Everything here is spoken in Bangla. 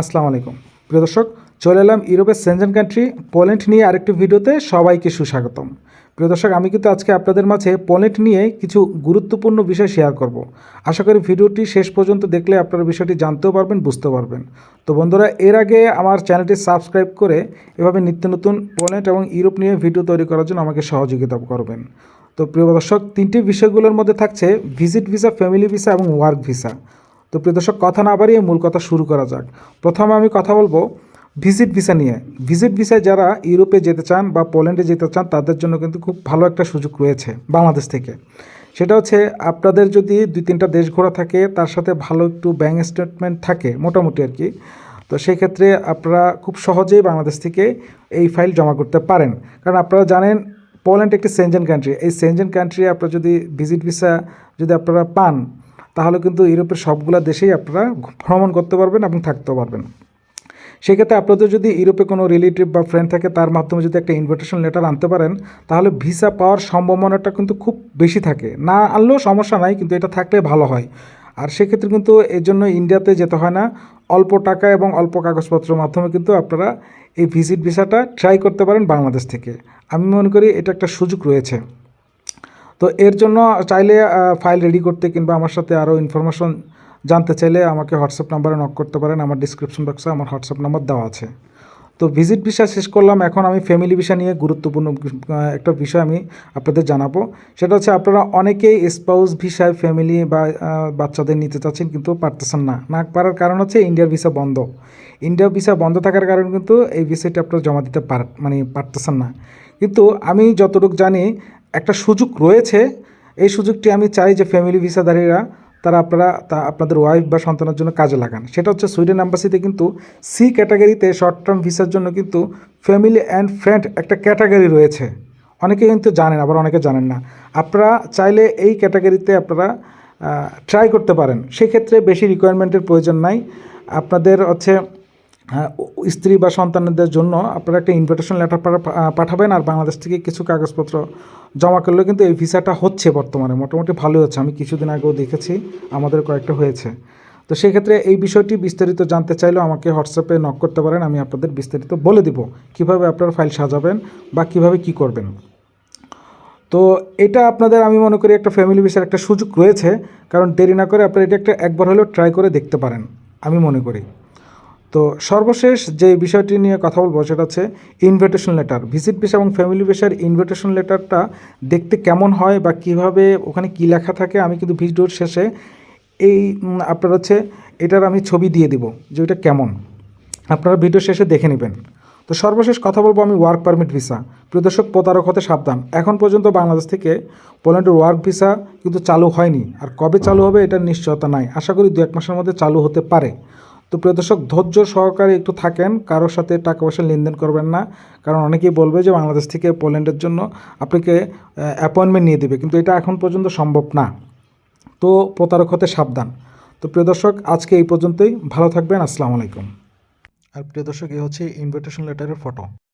আসসালামু আলাইকুম। প্রিয় দর্শক, চলে এলাম ইউরোপের সেনজেন কান্ট্রি পোল্যান্ড নিয়ে আরেকটি ভিডিওতে সবাইকে সুস্বাগতম। প্রিয় দর্শক, আমি কিন্তু আজকে আপনাদের মাঝে পোল্যান্ড নিয়ে কিছু গুরুত্বপূর্ণ বিষয় শেয়ার করব। আশা করি ভিডিওটি শেষ পর্যন্ত দেখলে আপনারা বিষয়টি জানতেও পারবেন বুঝতে পারবেন। তো বন্ধুরা, এর আগে আমার চ্যানেলটি সাবস্ক্রাইব করে এভাবে নিত্য নতুন পোল্যান্ড এবং ইউরোপ নিয়ে ভিডিও তৈরি করার জন্য আমাকে সহযোগিতা করবেন। তো প্রিয় দর্শক, তিনটি বিষয়গুলোর মধ্যে থাকছে ভিজিট ভিসা, ফ্যামিলি ভিসা এবং ওয়ার্ক ভিসা। তো প্রিয় দর্শক, কথা না বাড়িয়ে মূল কথা শুরু করা যাক। প্রথমে আমি কথা বলব ভিজিট ভিসা নিয়ে। ভিজিট ভিসায় যারা ইউরোপে যেতে চান বা পোল্যান্ডে যেতে চান, তাদের জন্য কিন্তু খুব ভালো একটা সুযোগ রয়েছে বাংলাদেশ থেকে। সেটা হচ্ছে, আপনাদের যদি দুই তিনটা দেশ ঘোরা থাকে, তার সাথে ভালো একটু ব্যাঙ্ক স্টেটমেন্ট থাকে, মোটামুটি আর কি, তো সেই ক্ষেত্রে আপনারা খুব সহজেই বাংলাদেশ থেকে এই ফাইল জমা করতে পারেন। কারণ আপনারা জানেন, পোল্যান্ড একটি সেনজেন কান্ট্রি এই সেনজেন কান্ট্রি আপনারা যদি ভিজিট ভিসা যদি আপনারা পান তাহলে কিন্তু ইউরোপের সবগুলো দেশেই আপনারা ভ্রমণ করতে পারবেন এবং থাকতেও পারবেন। সেক্ষেত্রে আপনাদের যদি ইউরোপে কোনো রিলেটিভ বা ফ্রেন্ড থাকে, তার মাধ্যমে যদি একটা ইনভিটেশন লেটার আনতে পারেন, তাহলে ভিসা পাওয়ার সম্ভাবনাটা কিন্তু খুব বেশি থাকে। না আনলেও সমস্যা নাই, কিন্তু এটা থাকলে ভালো হয়। আর সেক্ষেত্রে কিন্তু এর জন্য ইন্ডিয়াতে যেতে হয় না। অল্প টাকা এবং অল্প কাগজপত্রের মাধ্যমে কিন্তু আপনারা এই ভিজিট ভিসাটা ট্রাই করতে পারেন বাংলাদেশ থেকে। আমি মনে করি এটা একটা সুযোগ রয়েছে। তো এর জন্য চাইলে ফাইল রেডি করতে কিংবা আমার সাথে আরও ইনফরমেশন জানতে চাইলে আমাকে হোয়াটসঅ্যাপ নাম্বারে নক করতে পারেন। আমার ডিসক্রিপশন বক্সে আমার হোয়াটসঅ্যাপ নাম্বার দেওয়া আছে। তো ভিজিট ভিসা শেষ করলাম। এখন আমি ফ্যামিলি ভিসা নিয়ে গুরুত্বপূর্ণ একটা বিষয় আমি আপনাদের জানাব। সেটা হচ্ছে আপনারা অনেকেই স্পাউস ভিসায় ফ্যামিলি বা বাচ্চাদের নিতে চাচ্ছেন কিন্তু পারতেছেন না। না পারার কারণ হচ্ছে ইন্ডিয়ার ভিসা বন্ধ। ইন্ডিয়ার ভিসা বন্ধ থাকার কারণে কিন্তু এই ভিসাটি আপনারা জমা দিতে পার মানে পারতেছেন না। কিন্তু আমি যতটুকু জানি একটা সুযোগ রয়েছে। এই সুযোগটি আমি চাই যে ফ্যামিলি ভিসাধারীরা তারা আপনারা তা আপনাদের ওয়াইফ বা সন্তানের জন্য কাজে লাগান। সেটা হচ্ছে সুইডেন অ্যাম্বাসিতে কিন্তু সি ক্যাটাগরিতে শর্ট টার্ম ভিসার জন্য কিন্তু ফ্যামিলি অ্যান্ড ফ্রেন্ড একটা ক্যাটাগরি রয়েছে। অনেকে কিন্তু জানেন, আবার অনেকে জানেন না। আপনারা চাইলে এই ক্যাটাগরিতে আপনারা ট্রাই করতে পারেন। সেক্ষেত্রে বেশি রিকোয়ারমেন্টের প্রয়োজন নাই। আপনাদের হচ্ছে স্ত্রী বা সন্তানদের জন্য আপনারা একটা ইনভিটেশন লেটার পাঠাবেন আর বাংলাদেশ থেকে কিছু কাগজপত্র জমা করলে কিন্তু এই ভিসাটা হচ্ছে বর্তমানে। মোটামুটি ভালোই হচ্ছে। আমি কিছুদিন আগেও দেখেছি, আমাদের কয়েকটা হয়েছে। তো সেক্ষেত্রে এই বিষয়টি বিস্তারিত জানতে চাইলেও আমাকে হোয়াটসঅ্যাপে নক করতে পারেন, আমি আপনাদের বিস্তারিত বলে দিব কীভাবে আপনারা ফাইল সাজাবেন বা কীভাবে কি করবেন। তো এটা আপনাদের আমি মনে করি একটা ফ্যামিলি ভিসার একটা সুযোগ রয়েছে, কারণ দেরি না করে আপনারা এটা একটা একবার হলেও ট্রাই করে দেখতে পারেন, আমি মনে করি। তো সর্বশেষ যে বিষয়টি নিয়ে কথা বলব সেটা হচ্ছে ইনভিটেশন লেটার ভিজিট ভিসা এবং ফ্যামিলি ভিসার ইনভিটেশন লেটারটা দেখতে কেমন হয় বা কীভাবে, ওখানে কী লেখা থাকে, আমি কিন্তু ভিডিওর শেষে এই আপনার হচ্ছে এটার আমি ছবি দিয়ে দিব যে ওইটা কেমন। আপনারা ভিডিও শেষে দেখে নেবেন। তো সর্বশেষ কথা বলব আমি ওয়ার্ক পারমিট ভিসা প্রদর্শক প্রতারক হতে সাবধান। এখন পর্যন্ত বাংলাদেশ থেকে পোল্যান্ডের ওয়ার্ক ভিসা কিন্তু চালু হয়নি। আর কবে চালু হবে এটার নিশ্চয়তা নাই। আশা করি দু এক মাসের মধ্যে চালু হতে পারে। তো প্রিয় দর্শক, ধৈর্য সহকারে একটু থাকেন, কারোর সাথে টাকা পয়সা লেনদেন করবেন না। কারণ অনেকেই বলবে যে বাংলাদেশ থেকে পোল্যান্ডের জন্য আপনাকে অ্যাপয়েন্টমেন্ট নিয়ে দেবে, কিন্তু এটা এখন পর্যন্ত সম্ভব না। তো প্রতারক হতে সাবধান। তো প্রিয় দর্শক, আজকে এই পর্যন্তই। ভালো থাকবেন, আসসালামু আলাইকুম। আর প্রিয় দর্শক এই হচ্ছে ইনভিটেশন লেটারের ফটো